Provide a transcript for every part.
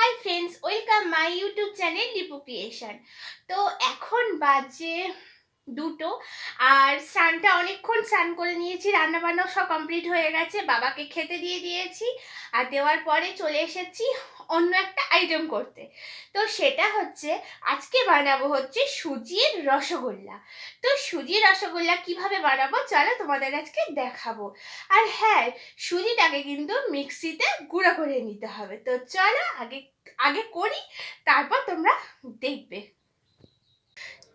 Hi friends welcome my YouTube channel Lipu creation তো এখন বাজে দুটো। আর স্নানটা অনেকক্ষণ স্নান করে নিয়েছি রান্না বান্না সব কমপ্লিট হয়ে গেছে, বাবাকে খেতে দিয়ে দিয়েছি, আর দেওয়ার পরে চলে এসেছি অন্য একটা আইটেম করতে। তো সেটা হচ্ছে, আজকে বানাবো হচ্ছে সুজির রসগোল্লা। তো সুজির রসগোল্লা কীভাবে বানাবো চলো তোমাদের আজকে দেখাবো। আর হ্যাঁ সুজিটাকে কিন্তু মিক্সিতে গুঁড়ো করে নিতে হবে। তো চলো আগে আগে করি, তারপর তোমরা দেখবে।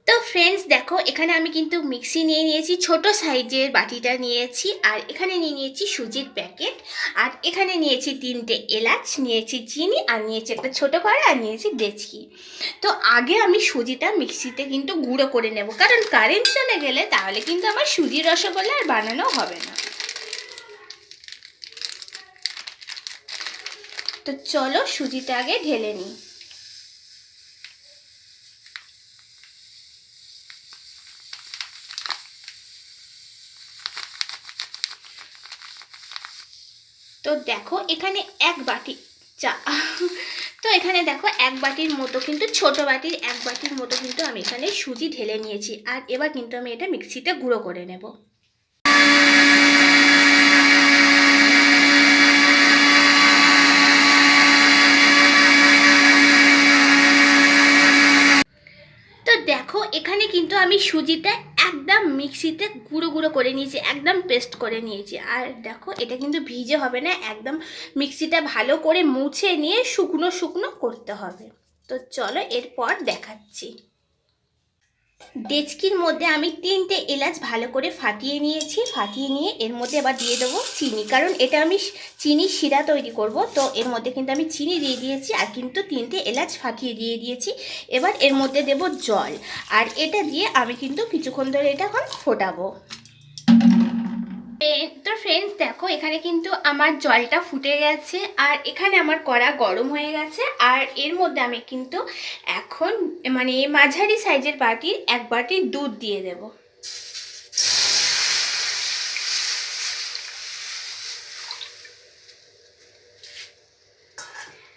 তো ফ্রেন্ডস দেখো, এখানে আমি কিন্তু মিক্সি নিয়ে নিয়েছি, ছোট সাইজের বাটিটা নিয়েছি, আর এখানে নিয়ে নিয়েছি সুজির প্যাকেট আর এখানে নিয়েছি তিনটে এলাচ, নিয়েছি চিনি, আর নিয়েছি একটা ছোটো কড়া আর নিয়েছি ডেচকি। তো আগে আমি সুজিটা মিক্সিতে কিন্তু গুঁড়ো করে নেব, কারণ কারেন্ট চলে গেলে তাহলে কিন্তু আমার সুজির রসগোল্লা আর বানানো হবে না। তো চলো সুজিটা আগে ঢেলে নিই। তো দেখো এখানে এক বাটি চা। তো এখানে দেখো এক বাটির মতো কিন্তু, ছোট বাটির এক বাটির মতো কিন্তু আমি এখানে সুজি ঢেলে নিয়েছি। আর এবার কিন্তু আমি এটা মিক্সিতে গুঁড়ো করে নেব। তো দেখো এখানে কিন্তু আমি সুজিটা একদম মিক্সিতে গুঁড়ো গুঁড়ো করে নিয়েছি, একদম পেস্ট করে নিয়েছি। আর দেখো, এটা কিন্তু ভিজে হবে না, একদম মিক্সিটা ভালো করে মুছে নিয়ে শুকনো শুকনো করতে হবে। তো চলো এরপর দেখাচ্ছি। ডেচকির মধ্যে আমি তিনটে এলাচ ভালো করে ফাটিয়ে নিয়েছি, ফাটিয়ে নিয়ে এর মধ্যে এবার দিয়ে দেবো চিনি। কারণ এটা আমি চিনি শিরা তৈরি করব, তো এর মধ্যে কিন্তু আমি চিনি দিয়ে দিয়েছি আর কিন্তু তিনটে এলাচ ফাটিয়ে দিয়ে দিয়েছি। এবার এর মধ্যে দেব জল, আর এটা দিয়ে আমি কিন্তু কিছুক্ষণ ধরে এটা এখন ফোটাবো। তো ফ্রেন্ডস দেখো, এখানে কিন্তু আমার জলটা ফুটে গেছে আর এখানে আমার কড়া গরম হয়ে গেছে আর এর মধ্যে আমি কিন্তু এখন মানে মাঝারি সাইজের বাটির এক বাটি দুধ দিয়ে দেব।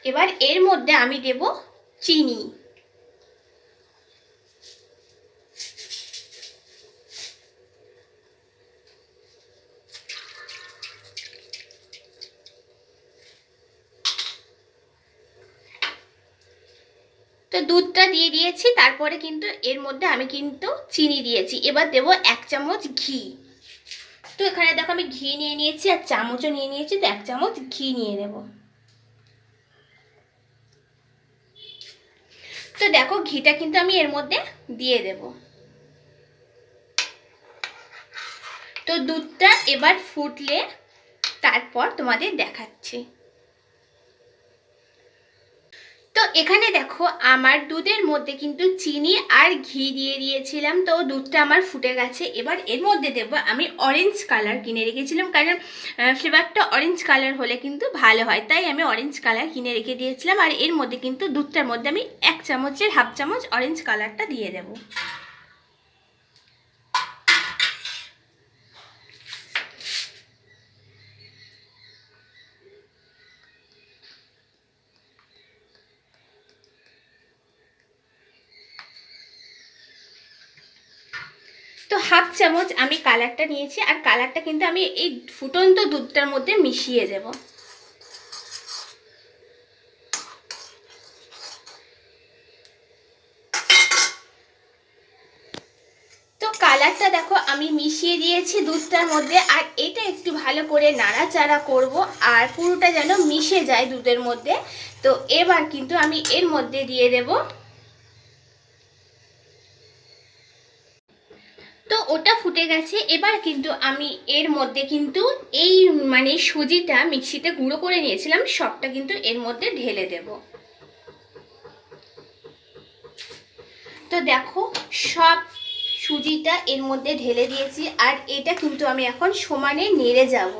এবার এর মধ্যে আমি দেব চিনি তো দুধটা দিয়ে দিয়েছি তারপরে কিন্তু এর মধ্যে আমি কিন্তু চিনি দিয়েছি। এবার দেব এক চামচ ঘি। তো এখানে দেখো আমি ঘি নিয়ে নিয়েছি আর চামচও নিয়ে নিয়েছি। তো এক চামচ ঘি নিয়ে নেব। তো দেখো ঘিটা কিন্তু আমি এর মধ্যে দিয়ে দেব। তো দুধটা এবার ফুটলে তারপর তোমাদের দেখাচ্ছি। তো এখানে দেখো, আমার দুধের মধ্যে কিন্তু চিনি আর ঘি দিয়ে দিয়েছিলাম। তো দুধটা আমার ফুটে গেছে। এবার এর মধ্যে দেবো আমি অরেঞ্জ কালার কিনে রেখেছিলাম, কারণ ফ্লেভারটা অরেঞ্জ কালার হলে কিন্তু ভালো হয়। তাই আমি অরেঞ্জ কালার কিনে রেখে দিয়েছিলাম। আর এর মধ্যে কিন্তু দুধটার মধ্যে আমি এক চামচের হাফ চামচ অরেঞ্জ কালারটা দিয়ে দেবো। তো হাফ চামচ আমি কালারটা নিয়েছি, আর কালারটা কিন্তু আমি এই ফুটন্ত দুধটার মধ্যে মিশিয়ে দেব। তো কালারটা দেখো, আমি মিশিয়ে দিয়েছি দুধটার মধ্যে, আর এটা একটু ভালো করে নাড়াচাড়া করব, আর পুরোটা যেন মিশে যায় দুধের মধ্যে। তো এবার কিন্তু আমি এর মধ্যে দিয়ে দেবো তো ওটা ফুটে গেছে। এবার কিন্তু আমি এর মধ্যে কিন্তু এই মানে সুজিটা মিক্সিতে গুঁড়ো করে নিয়েছিলাম, সবটা কিন্তু এর মধ্যে ঢেলে দেব। তো দেখো, সব সুজিটা এর মধ্যে ঢেলে দিয়েছি, আর এটা কিন্তু আমি এখন সমানে নেড়ে যাব।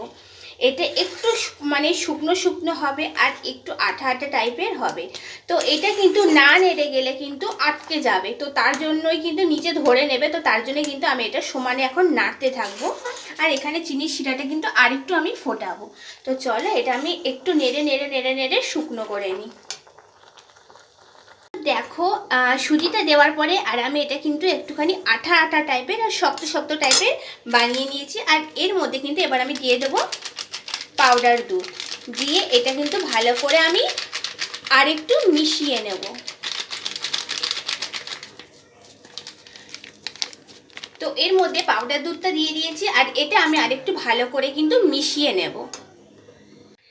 এটা একটু মানে শুকনো শুকনো হবে আর একটু আঠা আঠা টাইপের হবে। তো এটা কিন্তু না নেড়ে গেলে কিন্তু আটকে যাবে। তো তার জন্যই কিন্তু নিচে ধরে নেবে, তো তার জন্য কিন্তু আমি এটা সমানে এখন নাড়তে থাকব। আর এখানে চিনির শিরাটা কিন্তু আরেকটু আমি ফোটাবো। তো চলো এটা আমি একটু নেড়ে নেড়ে নেড়ে নেড়ে শুকনো করে নিই। দেখো সুজিটা দেওয়ার পরে আর আমি এটা কিন্তু একটুখানি আঠা আঠা টাইপের আর শক্ত শক্ত টাইপের বানিয়ে নিয়েছি। আর এর মধ্যে কিন্তু এবার আমি দিয়ে দেবো পাউডার দুধ দিয়ে এটা কিন্তু ভালো করে আমি আরেকটু মিশিয়ে নেব। তো এর মধ্যে পাউডার দুধটা দিয়ে দিয়েছি, আর এটা আমি আরেকটু ভালো করে কিন্তু মিশিয়ে নেব।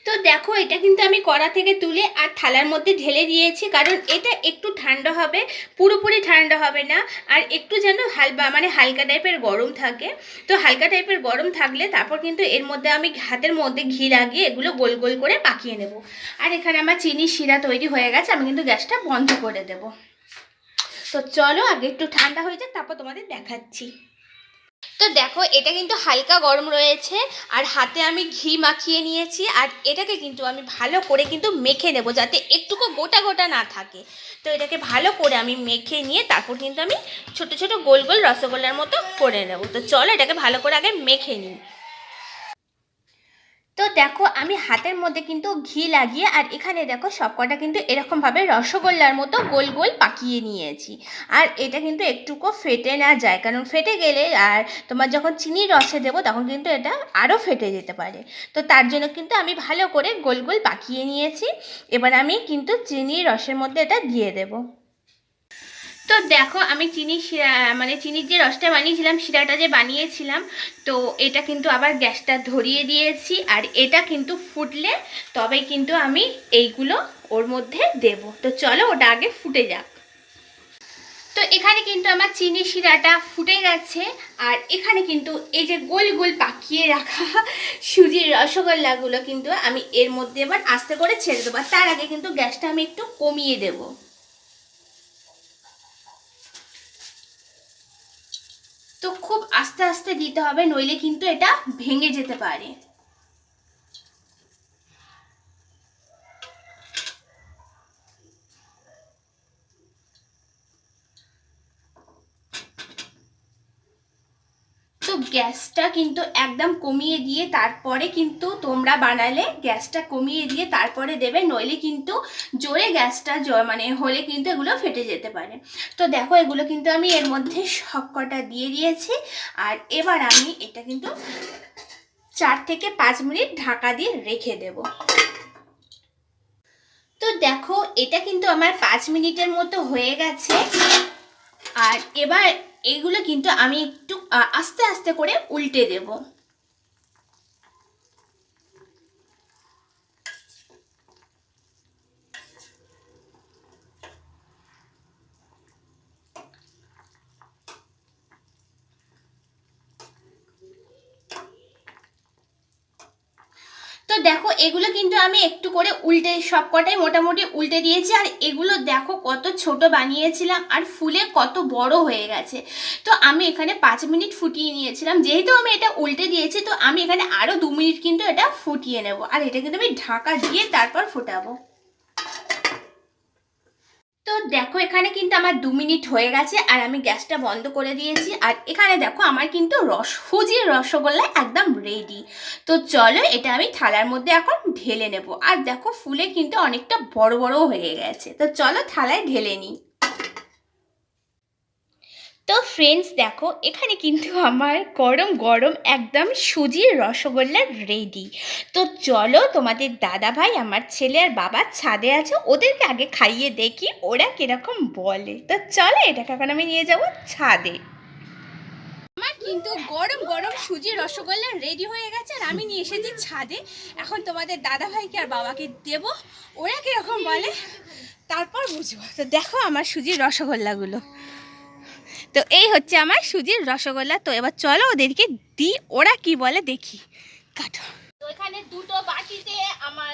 তো দেখো, এটা কিন্তু আমি কড়া থেকে তুলে আর থালার মধ্যে ঢেলে দিয়েছি, কারণ এটা একটু ঠান্ডা হবে, পুরোপুরি ঠান্ডা হবে না, আর একটু যেন হালকা মানে হালকা টাইপের গরম থাকে। তো হালকা টাইপের গরম থাকলে তারপর কিন্তু এর মধ্যে আমি হাতের মধ্যে ঘি লাগিয়ে এগুলো গোল গোল করে পাকিয়ে নেব। আর এখানে আমার চিনি শিরা তৈরি হয়ে গেছে, আমি কিন্তু গ্যাসটা বন্ধ করে দেব। তো চলো, আগে একটু ঠান্ডা হয়ে যাক, তারপর তোমাদের দেখাচ্ছি। তো দেখো, এটা কিন্তু হালকা গরম রয়েছে, আর হাতে আমি ঘি মাখিয়ে নিয়েছি, আর এটাকে কিন্তু আমি ভালো করে কিন্তু মেখে নেব যাতে একটুকু গোটা গোটা না থাকে। তো এটাকে ভালো করে আমি মেখে নিয়ে তারপর কিন্তু আমি ছোট ছোট গোল গোল রসগোল্লার মতো করে নেব। তো চলো এটাকে ভালো করে আগে মেখে নিই। দেখো, আমি হাতের মধ্যে কিন্তু ঘি লাগিয়ে আর এখানে দেখো সবকটা কিন্তু এরকমভাবে রসগোল্লার মতো গোল গোল পাকিয়ে নিয়েছি। আর এটা কিন্তু একটুকু ফেটে না যায়, কারণ ফেটে গেলে আর তোমার যখন চিনির রসে দেবো তখন কিন্তু এটা আরও ফেটে যেতে পারে। তো তার জন্য কিন্তু আমি ভালো করে গোল গোল পাকিয়ে নিয়েছি। এবার আমি কিন্তু চিনির রসের মধ্যে এটা দিয়ে দেবো। তো দেখো, আমি চিনি শিরা মানে চিনির যে রসটা বানিয়েছিলাম, শিরাটা যে বানিয়েছিলাম, তো এটা কিন্তু আবার গ্যাসটা ধরিয়ে দিয়েছি, আর এটা কিন্তু ফুটলে তবে কিন্তু আমি এইগুলো ওর মধ্যে দেব। তো চলো, ওটা আগে ফুটে যাক। তো এখানে কিন্তু আমার চিনি শিরাটা ফুটে গেছে, আর এখানে কিন্তু এই যে গোল গোল পাকিয়ে রাখা সুজির রসগোল্লাগুলো কিন্তু আমি এর মধ্যে এবার আস্তে করে ছেড়ে দেবো তার আগে কিন্তু গ্যাসটা আমি একটু কমিয়ে দেবো। তো খুব আস্তে আস্তে দিতে হবে নইলে কিন্তু এটা ভেঙে যেতে পারে। গ্যাসটা কিন্তু একদম কমিয়ে দিয়ে তারপরে কিন্তু তোমরা বানালে গ্যাসটা কমিয়ে দিয়ে তারপরে দেবে, নইলে কিন্তু জোরে গ্যাসটা মানে হলে কিন্তু এগুলো ফেটে যেতে পারে। তো দেখো, এগুলো কিন্তু আমি এর মধ্যে সব কটা দিয়ে দিয়েছি। আর এবার আমি এটা কিন্তু চার থেকে পাঁচ মিনিট ঢাকা দিয়ে রেখে দেব। তো দেখো, এটা কিন্তু আমার পাঁচ মিনিটের মতো হয়ে গেছে। আর এবার এগুলো কিন্তু আমি একটু আস্তে আস্তে করে উল্টে দেব। দেখো, এগুলো কিন্তু আমি একটু করে উল্টে সব কটাই মোটামুটি উল্টে দিয়েছি, আর এগুলো দেখো কত ছোট বানিয়েছিলাম আর ফুলে কত বড় হয়ে গেছে। তো আমি এখানে পাঁচ মিনিট ফুটিয়ে নিয়েছিলাম, যেহেতু আমি এটা উল্টে দিয়েছি, তো আমি এখানে আরও দু মিনিট কিন্তু এটা ফুটিয়ে নেব। আর এটা কিন্তু আমি ঢাকা দিয়ে তারপর ফোটাবো। তো দেখো, এখানে কিন্তু আমার দু মিনিট হয়ে গেছে আর আমি গ্যাসটা বন্ধ করে দিয়েছি। আর এখানে দেখো, আমার কিন্তু রস ফুজির রসগোল্লা একদম রেডি তো চলো, এটা আমি থালার মধ্যে এখন ঢেলে নেব। আর দেখো, ফুলে কিন্তু অনেকটা বড় বড় হয়ে গেছে। তো চলো, থালায় ঢেলে নিই। তো ফ্রেন্ডস দেখো, এখানে কিন্তু আমার গরম গরম একদম সুজির রসগোল্লা রেডি তো চলো তোমাদের দাদা ভাই, আমার ছেলে আর বাবা ছাদে আছে, ওদেরকে আগে খাইয়ে দেখি, ওরা কীরকম বলে। তো চলো, এটাকে এখন আমি নিয়ে যাব ছাদে। আমার কিন্তু গরম গরম সুজির রসগোল্লা রেডি হয়ে গেছে, আর আমি নিয়ে এসেছি ছাদে। এখন তোমাদের দাদা ভাইকে আর বাবাকে দেব, ওরা কীরকম বলে, তারপর বুঝব। তো দেখো আমার সুজির রসগোল্লাগুলো। তো এই হচ্ছে আমার সুজির রসগোল্লা। তো এবার চলো ওদেরকে দিই ওরা কি বলে দেখি। কাটো। তো এখানে দুটো বাটিতে আমার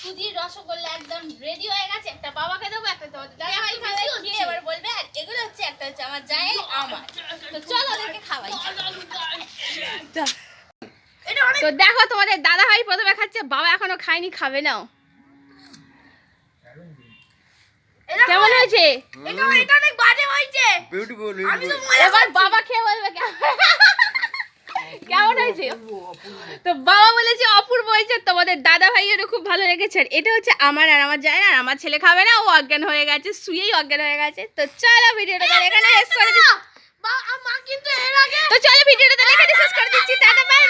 সুজির রসগোল্লা একদম রেডি হয়ে গেছে। একটা বাবাকে দেবো একটা তোমাদের দাদা ভাই খাবে এবার বলবে আর এগুলো হচ্ছে একটা হচ্ছে আমার যায় আমার। তো চলো ওদেরকে খাওয়াই। তো- তো দেখো তোমাদের দাদা ভাই প্রথমে খাচ্ছে বাবা এখনও খায়নি খাবে নাও। কেমন হয়েছে? এটা এটা অনেক বাজে হয়েছে। বিউটিফুল এবার বাবা খেয়ে বলবে কেমন হয়েছে? তো বাবা বলেছে অপূর্ব হয়েছে। তোমাদের দাদা ভাই ভাইয়েরও খুব ভালো লেগেছে। এটা হচ্ছে আমার আর আমার যায় আর আমার ছেলে খাবে না। ও অজ্ঞান হয়ে গেছে শুয়েই অজ্ঞান হয়ে গেছে। তো চলো ভিডিওটা এখানে শেষ করে দিচ্ছি। তো চলো ভিডিওটা এখানে শেষ করে দিচ্ছি। দাদা ভাই